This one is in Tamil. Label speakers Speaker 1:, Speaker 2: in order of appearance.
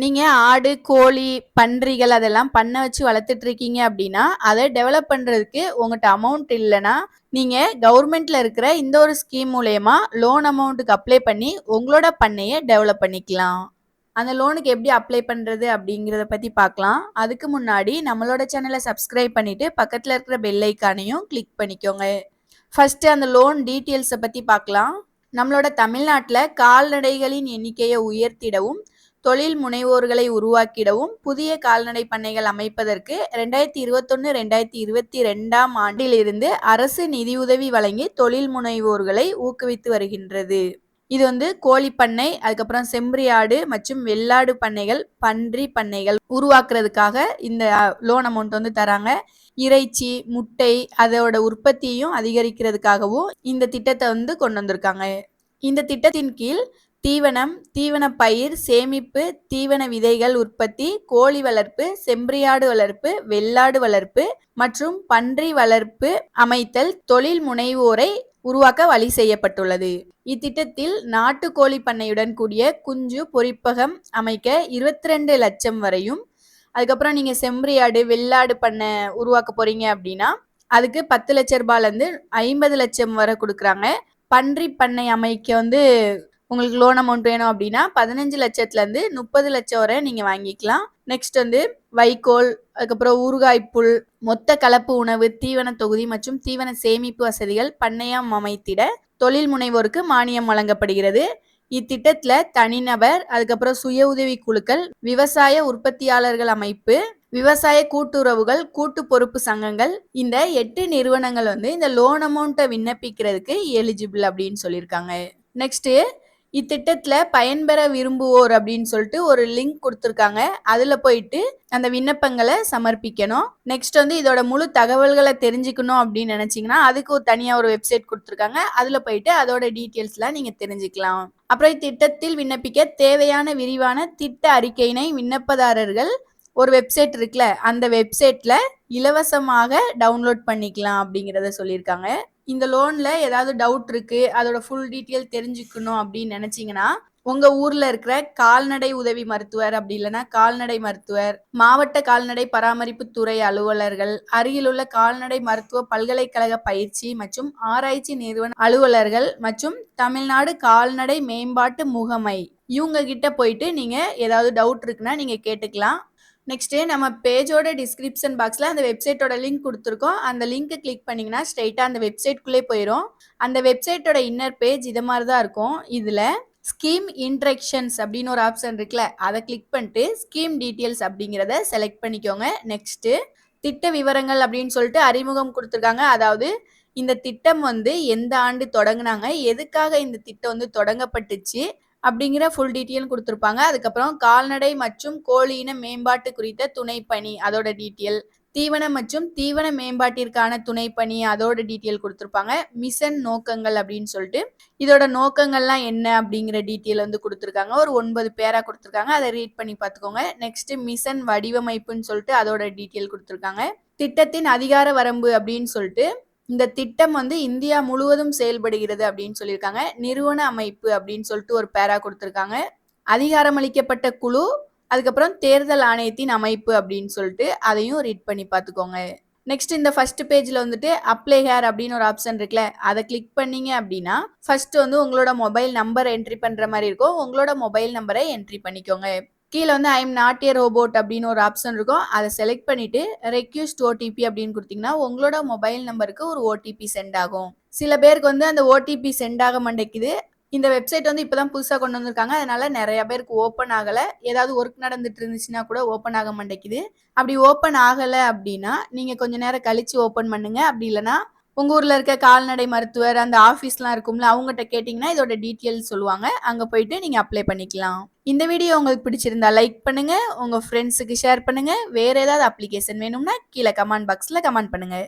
Speaker 1: நீங்கள் ஆடு கோழி பன்றிகள் அதெல்லாம் பண்ண வச்சு வளர்த்துட்டு இருக்கீங்க அப்படின்னா அதை டெவலப் பண்ணுறதுக்கு உங்கள்கிட்ட அமௌண்ட் இல்லைன்னா நீங்கள் கவர்மெண்ட்டில் இருக்கிற இந்த ஒரு ஸ்கீம் மூலயமா லோன் அமௌண்ட்டுக்கு அப்ளை பண்ணி உங்களோட பண்ணையை டெவலப் பண்ணிக்கலாம். அந்த லோனுக்கு எப்படி அப்ளை பண்ணுறது அப்படிங்கிறத பற்றி பார்க்கலாம். அதுக்கு முன்னாடி நம்மளோட சேனலை சப்ஸ்கிரைப் பண்ணிவிட்டு பக்கத்தில் இருக்கிற பெல் ஐக்கானையும் கிளிக் பண்ணிக்கோங்க. ஃபஸ்ட்டு அந்த லோன் டீட்டெயில்ஸை பற்றி பார்க்கலாம். நம்மளோட தமிழ்நாட்டில் கால்நடைகளின் எண்ணிக்கையை உயர்த்திடவும் தொழில் முனைவோர்களை உருவாக்கிடவும் புதிய கால்நடை பண்ணைகள் அமைப்பதற்கு ரெண்டாயிரத்தி இருபத்தொன்னு ரெண்டாயிரத்தி இருபத்தி ரெண்டாம் ஆண்டிலிருந்து அரசு நிதியுதவி வழங்கி தொழில் முனைவோர்களை ஊக்குவித்து வருகின்றது. இது வந்து கோழி பண்ணை அதுக்கப்புறம் செம்பரி ஆடு மற்றும் வெள்ளாடு பண்ணைகள் பன்றி பண்ணைகள் உருவாக்குறதுக்காக இந்த லோன் அமௌண்ட் வந்து தராங்க. இறைச்சி முட்டை அதோட உற்பத்தியையும் அதிகரிக்கிறதுக்காகவும் இந்த திட்டத்தை வந்து கொண்டு வந்திருக்காங்க. இந்த திட்டத்தின் கீழ் தீவனம் தீவன பயிர் சேமிப்பு தீவன விதைகள் உற்பத்தி கோழி வளர்ப்பு செம்பரியாடு வளர்ப்பு வெள்ளாடு வளர்ப்பு மற்றும் பன்றி வளர்ப்பு அமைத்தல் தொழில் முனைவோரை உருவாக்க வழி செய்யப்பட்டுள்ளது. இத்திட்டத்தில் நாட்டுக்கோழி பண்ணையுடன் கூடிய குஞ்சு பொறிப்பகம் அமைக்க இருபத்தி ரெண்டு லட்சம் வரையும் அதுக்கப்புறம் நீங்கள் செம்பரியாடு வெள்ளாடு பண்ணை உருவாக்க போறீங்க அப்படின்னா அதுக்கு பத்து லட்ச ரூபாயிலேருந்து ஐம்பது லட்சம் வரை கொடுக்குறாங்க. பன்றி பண்ணை அமைக்க வந்து உங்களுக்கு லோன் அமௌண்ட் வேணும் அப்படின்னா பதினஞ்சு லட்சத்துலேருந்து முப்பது லட்சம் வரை நீங்கள் வாங்கிக்கலாம். நெக்ஸ்ட் வந்து வைக்கோல் அதுக்கப்புறம் ஊறுகாய் புல் மொத்த கலப்பு உணவு தீவன தொகுதி மற்றும் தீவன சேமிப்பு வசதிகள் பண்ணையம் அமைத்திட தொழில் முனைவோருக்கு மானியம் வழங்கப்படுகிறது. இத்திட்டத்தில் தனிநபர் அதுக்கப்புறம் சுய உதவி குழுக்கள் விவசாய உற்பத்தியாளர்கள் அமைப்பு விவசாய கூட்டுறவுகள் கூட்டு பொறுப்பு சங்கங்கள். இந்த எட்டு நிறுவனங்கள் வந்து இந்த லோன் அமௌண்ட்டை விண்ணப்பிக்கிறதுக்கு எலிஜிபிள் அப்படின்னு சொல்லியிருக்காங்க. நெக்ஸ்ட்டு இத்திட்டத்தில் பயன்பெற விரும்புவோர் அப்படின்னு சொல்லிட்டு ஒரு லிங்க் கொடுத்துருக்காங்க. அதில் போயிட்டு அந்த விண்ணப்பங்களை சமர்ப்பிக்கணும். நெக்ஸ்ட் வந்து இதோட முழு தகவல்களை தெரிஞ்சுக்கணும் அப்படின்னு நினச்சிங்கன்னா அதுக்கு ஒரு தனியாக ஒரு வெப்சைட் கொடுத்துருக்காங்க. அதில் போயிட்டு அதோட டீட்டெயில்ஸ்லாம் நீங்கள் தெரிஞ்சுக்கலாம். அப்புறம் இத்திட்டத்தில் விண்ணப்பிக்க தேவையான விரிவான திட்ட அறிக்கையினை விண்ணப்பதாரர்கள் ஒரு வெப்சைட் இருக்குல்ல அந்த வெப்சைட்டில் இலவசமாக டவுன்லோட் பண்ணிக்கலாம் அப்படிங்கிறத சொல்லியிருக்காங்க. இந்த லோனில் ஏதாவது டவுட் இருக்குது அதோட ஃபுல் டீட்டெயில் தெரிஞ்சுக்கணும் அப்படின்னு நினச்சிங்கன்னா உங்கள் ஊரில் இருக்கிற கால்நடை உதவி மருத்துவர் அப்படி இல்லைன்னா கால்நடை மருத்துவர் மாவட்ட கால்நடை பராமரிப்பு துறை அலுவலர்கள் அருகிலுள்ள கால்நடை மருத்துவ பல்கலைக்கழக பயிற்சி மற்றும் ஆராய்ச்சி நிறுவன அலுவலர்கள் மற்றும் தமிழ்நாடு கால்நடை மேம்பாட்டு முகமை. இவங்க கிட்ட போயிட்டு நீங்கள் ஏதாவது டவுட் இருக்குன்னா நீங்கள் கேட்டுக்கலாம். நெக்ஸ்ட்டு நம்ம பேஜோட டிஸ்கிரிப்ஷன் பாக்ஸில் அந்த வெப்சைட்டோட லிங்க் கொடுத்துருக்கோம். அந்த லிங்க்கை கிளிக் பண்ணிங்கன்னா ஸ்ட்ரைட்டாக அந்த வெப்சைட்குள்ளே போயிடும் அந்த வெப்சைட்டோட இன்னர் பேஜ் இது மாதிரி தான் இருக்கும். இதில் ஸ்கீம் இன்ட்ரெக்ஷன்ஸ் அப்படின்னு ஒரு ஆப்ஷன் இருக்குல்ல அதை கிளிக் பண்ணிட்டு ஸ்கீம் டீட்டெயில்ஸ் அப்படிங்கிறத செலக்ட் பண்ணிக்கோங்க. நெக்ஸ்ட்டு திட்ட விவரங்கள் அப்படின்னு சொல்லிட்டு அறிமுகம் கொடுத்துருக்காங்க. அதாவது இந்த திட்டம் வந்து எந்த ஆண்டு தொடங்கினாங்க எதுக்காக இந்த திட்டம் வந்து தொடங்கப்பட்டுச்சு அப்படிங்கிற ஃபுல் டீட்டெயில் கொடுத்துருப்பாங்க. அதுக்கப்புறம் கால்நடை மற்றும் கோழி இன மேம்பாட்டு குறித்த துணைப்பணி அதோட டீட்டெயில் தீவனம் மற்றும் தீவன மேம்பாட்டிற்கான துணைப்பணி அதோட டீட்டெயில் கொடுத்துருப்பாங்க. மிஷன் நோக்கங்கள் அப்படின்னு சொல்லிட்டு. இதோட நோக்கங்கள்லாம் என்ன அப்படிங்கிற டீட்டெயில் வந்து கொடுத்துருக்காங்க. ஒரு ஒன்பது பேரா கொடுத்துருக்காங்க. அதை ரீட் பண்ணி பார்த்துக்கோங்க. நெக்ஸ்ட் மிஷன் வடிவமைப்புன்னு சொல்லிட்டு அதோட டீட்டெயில் கொடுத்துருக்காங்க. திட்டத்தின் அதிகார வரம்பு அப்படின்னு சொல்லிட்டு இந்த திட்டம் வந்து இந்தியா முழுவதும் செயல்படுகிறது அப்படின்னு சொல்லியிருக்காங்க. நிறுவன அமைப்பு அப்படின்னு சொல்லிட்டு ஒரு பேரா கொடுத்துருக்காங்க. அதிகாரமளிக்கப்பட்ட குழு அதுக்கப்புறம் தேர்தல் ஆணையத்தின் அமைப்பு அப்படின்னு சொல்லிட்டு அதையும் ரீட் பண்ணி பார்த்துக்கோங்க. நெக்ஸ்ட் இந்த ஃபர்ஸ்ட் பேஜில் வந்துட்டு அப்ளை ஹேர் அப்படின்னு ஒரு ஆப்ஷன் இருக்குல்ல அதை கிளிக் பண்ணீங்க அப்படின்னா ஃபர்ஸ்ட் வந்து உங்களோட மொபைல் நம்பர் என்ட்ரி பண்ணுற மாதிரி இருக்கும். உங்களோட மொபைல் நம்பரை என்ட்ரி பண்ணிக்கோங்க. கீழே வந்து ஐம் நாட் ஏ ரோபோட் அப்படின்னு ஒரு ஆப்ஷன் இருக்கும். அதை செலக்ட் பண்ணிட்டு ரெக்யூஸ்ட் ஓடிபி அப்படின்னு கொடுத்தீங்கன்னா உங்களோட மொபைல் நம்பருக்கு ஒரு ஓடிபி சென்ட் ஆகும். சில பேருக்கு வந்து அந்த ஓடிபி சென்ட் ஆக மாட்டேங்குது. இந்த வெப்சைட் வந்து இப்போதான் புதுசாக கொண்டு வந்திருக்காங்க. அதனால நிறைய பேருக்கு ஓப்பன் ஆகலை. ஏதாவது ஒர்க் நடந்துட்டு இருந்துச்சுன்னா கூட ஓப்பன் ஆக மாட்டேங்குது. அப்படி ஓப்பன் ஆகலை அப்படின்னா நீங்கள் கொஞ்ச நேரம் கழித்து ஓப்பன் பண்ணுங்க. அப்படி இல்லைன்னா உங்கள் ஊரில் இருக்க கால்நடை மருத்துவர் அந்த ஆஃபீஸ்லாம் இருக்கும்ல அவங்ககிட்ட கேட்டிங்கன்னா இதோட டீட்டெயில் சொல்லுவாங்க. அங்கே போயிட்டு நீங்கள் அப்ளை பண்ணிக்கலாம். இந்த வீடியோ உங்களுக்கு பிடிச்சிருந்தா லைக் பண்ணுங்கள் உங்கள் ஃப்ரெண்ட்ஸுக்கு ஷேர் பண்ணுங்கள் வேறு ஏதாவது அப்ளிகேஷன் வேணும்னா கீழே கமெண்ட் பாக்ஸில் கமெண்ட் பண்ணுங்கள்